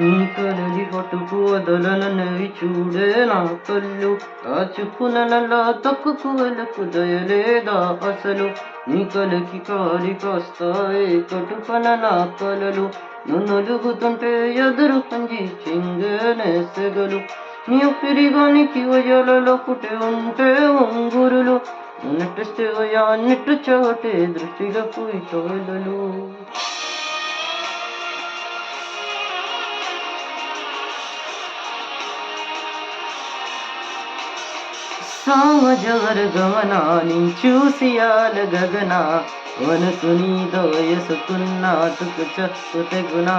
నీ కలలి పట్టుకు వదలనవి చూడే నా కళ్ళు ఆ చుప్పునలా తక్కుకు వెలకు దయలేదా అసలు? నీ కలకి కాలి కాస్తావే కటుపన నా కలలు. నున్నలుగుతుంటే ఎదురు పంజి చింగనే సెగలు. నీ పిరిగానికి వయలలో పుట్టి ఉంటే ఉంగురులు నటిస్తే నిట్టు చోటే దృష్టిలో పోయి తోలలు సామజవర గమనా నిన్ చూసి ఆల గగన మనసు నీదో తుకు చక్కు తెగున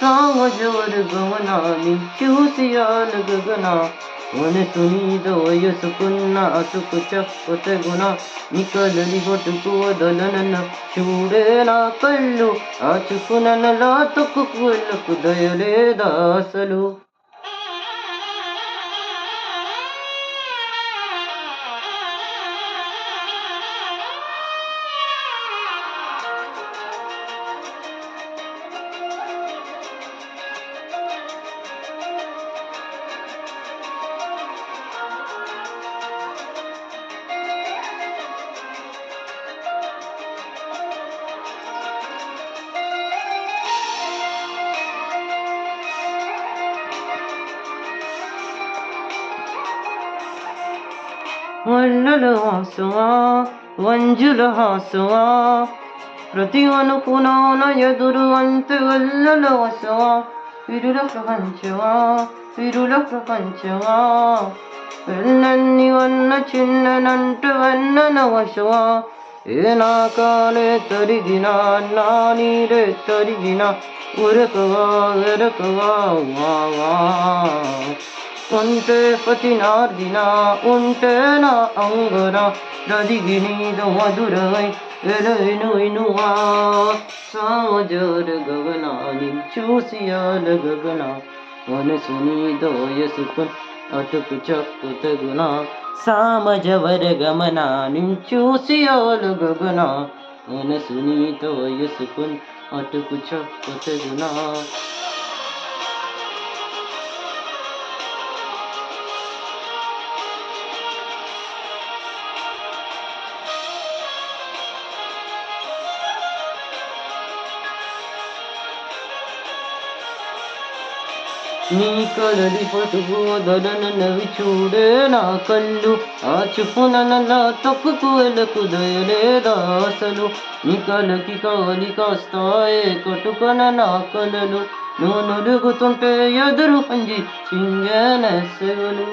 సామజవర గమనా నిన్ చూసి ఆల గగన మనసు నీదో తుకు చక్కు తెగున నికలని కొట్టుకు వదలనన్న చూడే నా కళ్ళు. ఆచుకునలా తొక్కుకు దయలేదాసలు ಒಲ್ಲಲು ಹಾಸುವ ಒಂಜುಲು ಹಾಸುವ ಪ್ರತಿಯೊನು ಪುನೋನ ಎದುರುವಂತೆ ಒಲ್ಲಲು ಹಾಸುವ ವಿರುಳ ಪ್ರಪಂಚವ ವಿರುಳ ಪ್ರಪಂಚವ ಎಲ್ಲನ್ನಿವನ್ನ ಚಿನ್ನನಂಟು ವನ್ನನ ವಶುವ ஏனா காலே தருகினான் நானீரே தருகினா உருக்குவா உருக்குவா வா வா నీరే తరిగిన ఉరకవా వెరకవా వా వా ఉంటే నా అంగన నదిగి నీదు మధురై ఎలైను ఇనువా సామజోర గగన ని గగన మనసు నీదో యసుకు అటుకు చక్కు తగున సామజవర గమన చూసియాల గగన మనసు నీతో యసుకు అటుకు చక్కు తగునా నీ కలది పటుకు వదలనవి చూడే నా కళ్ళు. ఆ చుప్పునలా తప్పుకు వెళ్ళకు దయలేదా అసలు నీ కలకి కాలి కాస్తాయే కటుకన నా కలలు నువ్వు నలుగుతుంటే ఎదురు పంజి చింగనసలు